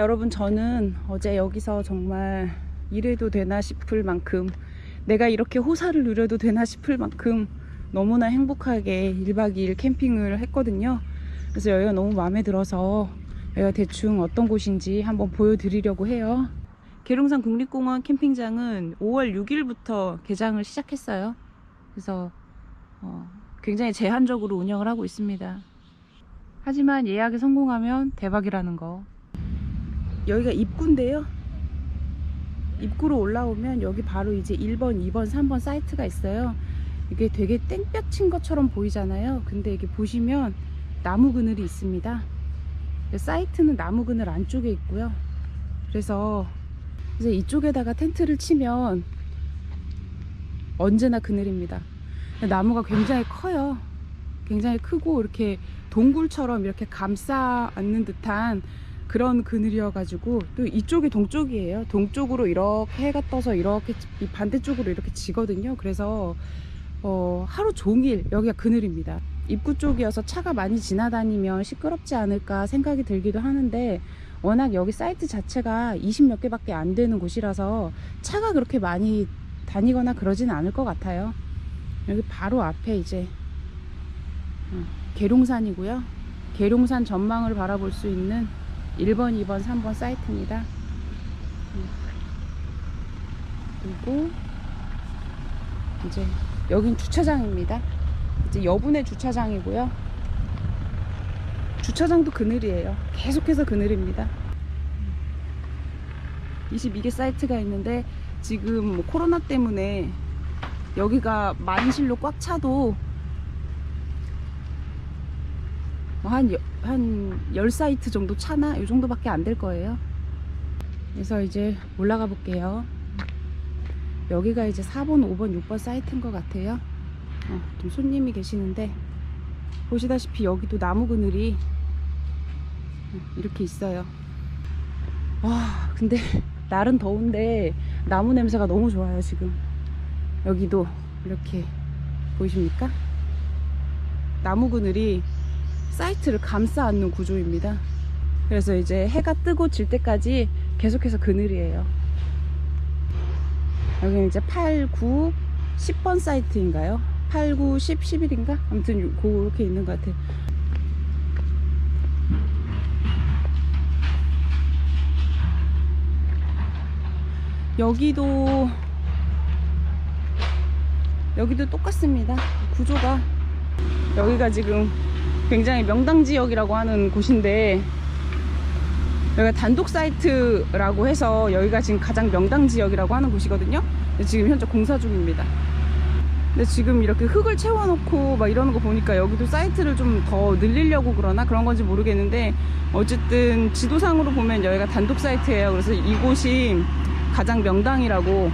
여러분 저는 어제 여기서 정말 이래도 되나 싶을 만큼 내가 이렇게 호사를 누려도 되나 싶을 만큼 너무나 행복하게 1박 2일 캠핑을 했거든요. 그래서 여기가 너무 마음에 들어서 여기가 대충 어떤 곳인지 한번 보여드리려고 해요. 계룡산 국립공원 캠핑장은 5월 6일부터 개장을 시작했어요. 그래서 어, 굉장히 제한적으로 운영을 하고 있습니다. 하지만 예약에 성공하면 대박이라는 거. 여기가 입구인데요. 입구로 올라오면 여기 바로 이제 1번, 2번, 3번 사이트가 있어요. 이게 되게 땡볕 친 것처럼 보이잖아요. 근데 이게 보시면 나무 그늘이 있습니다. 사이트는 나무 그늘 안쪽에 있고요. 그래서 이제 이쪽에다가 텐트를 치면 언제나 그늘입니다. 나무가 굉장히 커요. 굉장히 크고 이렇게 동굴처럼 이렇게 감싸 안는 듯한 그런 그늘이어가지고 또 이쪽이 동쪽이에요. 동쪽으로 이렇게 해가 떠서 이렇게 이 반대쪽으로 이렇게 지거든요. 그래서 어, 하루 종일 여기가 그늘입니다. 입구 쪽이어서 차가 많이 지나다니면 시끄럽지 않을까 생각이 들기도 하는데 워낙 여기 사이트 자체가 20몇 개밖에 안 되는 곳이라서 차가 그렇게 많이 다니거나 그러진 않을 것 같아요. 여기 바로 앞에 이제 어, 계룡산이고요. 계룡산 전망을 바라볼 수 있는 1번, 2번, 3번 사이트입니다. 음. 그리고 이제 여긴 주차장입니다. 이제 여분의 주차장이고요. 주차장도 그늘이에요. 계속해서 그늘입니다. 22개 사이트가 있는데 지금 뭐 코로나 때문에 여기가 만실로 꽉 차도 뭐 한, 여- 한 10사이트 정도 차나? 이 정도밖에 안 될 거예요. 그래서 이제 올라가 볼게요. 여기가 이제 4번, 5번, 6번 사이트인 것 같아요. 어, 좀 손님이 계시는데, 보시다시피 여기도 나무 그늘이 어, 이렇게 있어요. 와, 근데 날은 더운데 나무 냄새가 너무 좋아요, 지금. 여기도 이렇게 보이십니까? 나무 그늘이 사이트를 감싸 안는 구조입니다. 그래서 이제 해가 뜨고 질 때까지 계속해서 그늘이에요. 여기는 이제 8, 9, 10번 사이트인가요? 8, 9, 10, 11인가? 아무튼 요- 그렇게 있는 것 같아요. 여기도 여기도 똑같습니다. 구조가 여기가 지금 굉장히 명당 지역이라고 하는 곳인데 여기가 단독 사이트라고 해서 여기가 지금 가장 명당 지역이라고 하는 곳이거든요. 지금 현재 공사 중입니다. 근데 지금 이렇게 흙을 채워놓고 막 이러는 거 보니까 여기도 사이트를 좀 더 늘리려고 그러나 그런 건지 모르겠는데 어쨌든 지도상으로 보면 여기가 단독 사이트예요. 그래서 이곳이 가장 명당이라고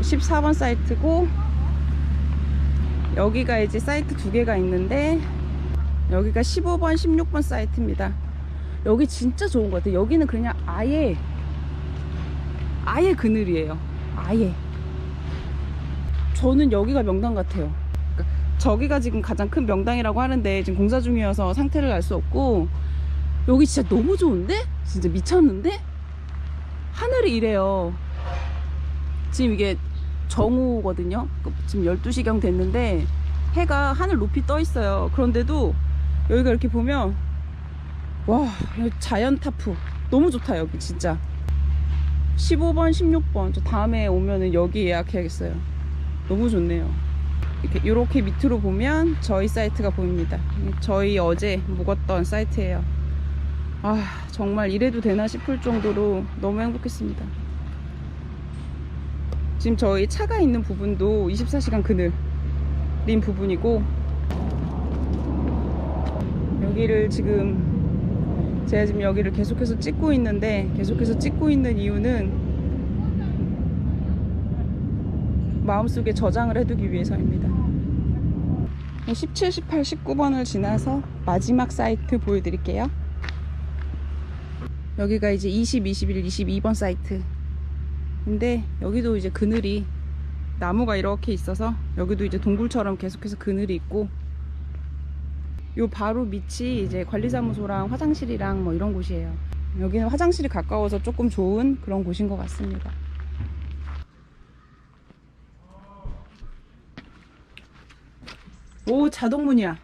14번 사이트고 여기가 이제 사이트 두 개가 있는데 여기가 15번, 16번 사이트입니다. 여기 진짜 좋은 것 같아요. 여기는 그냥 아예 아예 그늘이에요. 아예. 저는 여기가 명당 같아요. 그러니까 저기가 지금 가장 큰 명당이라고 하는데 지금 공사 중이어서 상태를 알 수 없고 여기 진짜 너무 좋은데? 진짜 미쳤는데? 하늘이 이래요. 지금 이게 정오거든요. 그 지금 12시경 됐는데 해가 하늘 높이 떠 있어요. 그런데도 여기가 이렇게 보면 와 자연 타프. 너무 좋다 여기 진짜. 15번 16번. 저 다음에 오면은 여기 예약해야겠어요. 너무 좋네요. 이렇게 이렇게 밑으로 보면 저희 사이트가 보입니다. 저희 어제 묵었던 사이트예요. 아 정말 이래도 되나 싶을 정도로 너무 행복했습니다. 지금 저희 차가 있는 부분도 24시간 그늘인 부분이고 여기를 지금 제가 지금 여기를 계속해서 찍고 있는데 계속해서 찍고 있는 이유는 마음속에 저장을 해두기 위해서입니다. 17, 18, 19번을 지나서 마지막 사이트 보여드릴게요. 여기가 이제 20, 21, 22번 사이트. 근데 여기도 이제 그늘이 나무가 이렇게 있어서 여기도 이제 동굴처럼 계속해서 그늘이 있고 요 바로 밑이 이제 관리사무소랑 화장실이랑 뭐 이런 곳이에요. 여기는 화장실이 가까워서 조금 좋은 그런 곳인 것 같습니다. 오, 자동문이야.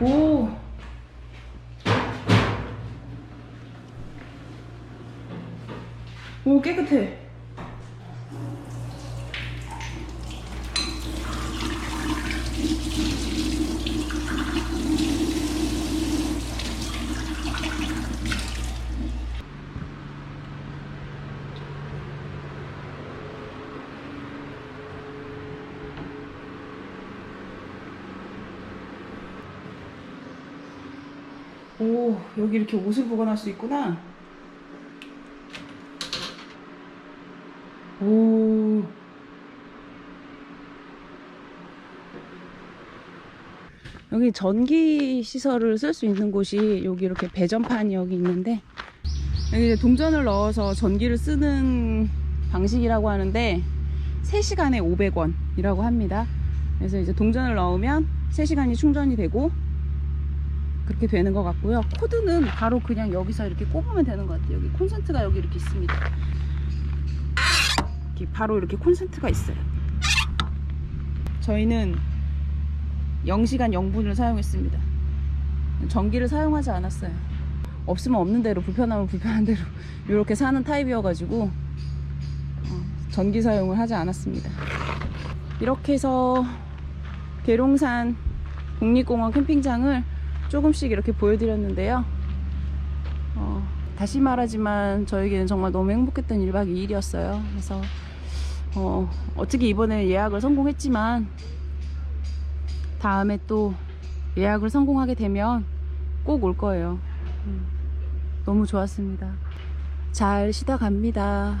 오. 오, 깨끗해. 오, 여기 이렇게 옷을 보관할 수 있구나. 오. 여기 전기 시설을 쓸 수 있는 곳이 여기 이렇게 배전판이 여기 있는데 여기 동전을 넣어서 전기를 쓰는 방식이라고 하는데 3시간에 500원이라고 합니다. 그래서 이제 동전을 넣으면 3시간이 충전이 되고 그렇게 되는 것 같고요. 코드는 바로 그냥 여기서 이렇게 꼽으면 되는 것 같아요. 여기 콘센트가 여기 이렇게 있습니다. 이렇게 바로 이렇게 콘센트가 있어요. 저희는 0시간 0분을 사용했습니다. 전기를 사용하지 않았어요. 없으면 없는 대로, 불편하면 불편한 대로 이렇게 사는 타입이어 가지고 어, 전기 사용을 하지 않았습니다. 이렇게 해서 계룡산 국립공원 캠핑장을 조금씩 이렇게 보여드렸는데요. 어, 다시 말하지만 저에게는 정말 너무 행복했던 1박 2일이었어요. 그래서 어, 어떻게 이번에 예약을 성공했지만 다음에 또 예약을 성공하게 되면 꼭 올 거예요. 음, 너무 좋았습니다. 잘 쉬다 갑니다.